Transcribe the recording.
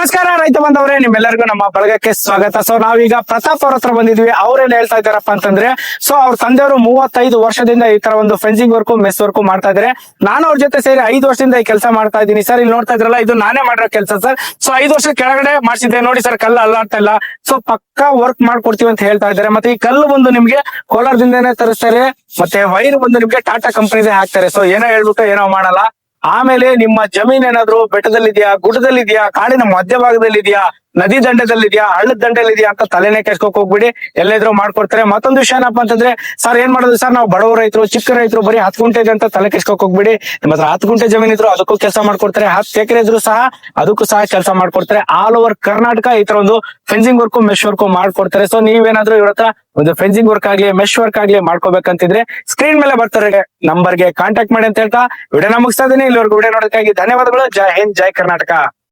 ನಮಸ್ಕಾರ ರೈತ ಬಂದವರೇ ನಿಮ್ಮೆಲ್ಲರಿಗೂ ನಮ್ಮ ಬಳಗಕ್ಕೆ ಸ್ವಾಗತ. ಸೊ ನಾವೀಗ ಪ್ರತಾಪ್ ಅವ್ರ ಹತ್ರ ಬಂದಿದ್ವಿ ಅವ್ರೇನ್ ಹೇಳ್ತಾ ಇದಾರಪ್ಪ ಅಂತಂದ್ರೆ ಸೊ ಅವ್ರ ತಂದೆಯವರು ಮೂವತ್ತೈದು ವರ್ಷದಿಂದ ಈ ತರ ಒಂದು ಫೆನ್ಸಿಂಗ್ ವರ್ಕ್ ಮೆಸ್ ವರ್ಕ್ ಮಾಡ್ತಾ ಇದಾರೆ. ನಾನು ಅವ್ರ ಜೊತೆ ಸೇರಿ ಐದು ವರ್ಷದಿಂದ ಈ ಕೆಲಸ ಮಾಡ್ತಾ ಇದ್ದೀನಿ. ಸರ್ ಇಲ್ಲಿ ನೋಡ್ತಾ ಇದ್ರಲ್ಲ, ಇದು ನಾನೇ ಮಾಡಿರೋ ಕೆಲಸ ಸರ್. ಸೊ ಐದು ವರ್ಷ ಕೆಳಗಡೆ ಮಾಡಿಸಿದ್ದೆ. ನೋಡಿ ಸರ್, ಕಲ್ಲು ಅಲ್ಲಾಡ್ತಾ ಇಲ್ಲ. ಸೊ ಪಕ್ಕಾ ವರ್ಕ್ ಮಾಡ್ಕೊಡ್ತೀವಿ ಅಂತ ಹೇಳ್ತಾ ಇದ್ದಾರೆ. ಮತ್ತೆ ಈ ಕಲ್ಲು ಬಂದು ನಿಮ್ಗೆ ಕೋಲಾರದಿಂದನೇ ತರಿಸ್ತಾರೆ. ಮತ್ತೆ ವೈರ್ ಬಂದು ನಿಮ್ಗೆ ಟಾಟಾ ಕಂಪನಿದೇ ಹಾಕ್ತಾರೆ. ಸೊ ಏನೋ ಹೇಳ್ಬಿಟ್ಟು ಏನೋ ಮಾಡಲ್ಲ. ಆಮೇಲೆ ನಿಮ್ಮ ಜಮೀನ್ ಏನಾದ್ರು ಬೆಟ್ಟದಲ್ಲಿದ್ಯಾ ಗುಡ್ಡದಲ್ಲಿದ್ಯಾ ಕಾಡಿನ ಮಧ್ಯಭಾಗದಲ್ಲಿದ್ಯಾ ನದಿ ದಂಡದಲ್ಲಿದ್ಯಾ, ಹಳ್ಳದ ದಂಡದಲ್ಲಿದ್ಯಾ ಅಂತ ತಲೆನೇ ಕೆಸ್ಕೋಕ್ ಹೋಗ್ಬಿಡಿ. ಎಲ್ಲಾದ್ರೂ ಮಾಡ್ಕೊಡ್ತಾರೆ. ಮತ್ತೊಂದು ವಿಷಯ ಏನಪ್ಪಾ ಅಂತಂದ್ರೆ, ಸರ್, ಏನ್ ಮಾಡೋದು? ಸರ್, ನಾವು ಬಡವ ರೈತರು, ಚಿಕ್ಕ ರೈತರು, ಬರೀ ಹತ್ತು ಗುಂಟೆ ಇದೆ ಅಂತ ತಲೆ ಕೆಸ್ಕೋಕ್ ಹೋಗ್ಬಿಡಿ. ನಿಮ್ಮ ಹತ್ರ ಹತ್ತು ಗುಂಟೆ ಜಮೀನ್ ಇದ್ರು ಅದಕ್ಕೂ ಕೆಲಸ ಮಾಡ್ಕೊಡ್ತಾರೆ. ಹತ್ತು ಎಕರೆ ಇದ್ರು ಸಹ ಅದಕ್ಕೂ ಸಹ ಕೆಲಸ ಮಾಡ್ಕೊಡ್ತಾರೆ. ಆಲ್ ಓವರ್ ಕರ್ನಾಟಕ ಈ ತರ ಒಂದು ಫೆನ್ಸಿಂಗ್ ವರ್ಕ್ ಮೆಶ್ ವರ್ಕ್ ಮಾಡ್ಕೊಡ್ತಾರೆ. ಸೊ ನೀವೇನಾದ್ರೂ ಇವ್ರ ಹತ್ರ ಒಂದು ಫೆನ್ಸಿಂಗ್ ವರ್ಕ್ ಆಗ್ಲಿ ಮೆಶ್ ವರ್ಕ್ ಆಗ್ಲಿ ಮಾಡ್ಕೋಬೇಕಂತಿದ್ರೆ ಸ್ಕ್ರೀನ್ ಮೇಲೆ ಬರ್ತಾರೆ. ನಂಬರ್ಗೆ ಕಾಂಟ್ಯಾಕ್ಟ್ ಮಾಡಿ ಅಂತ ಹೇಳ್ತಾ ವಿಡಿಯೋ ಮುಗಿಸ್ತಾ ಇದೀನಿ ಇಲ್ಲಿವರೆಗೂ ವಿಡಿಯೋ ನೋಡೋದಕ್ಕಾಗಿ ಧನ್ಯವಾದಗಳು. ಜೈ ಹಿಂದ್, ಜೈ ಕರ್ನಾಟಕ.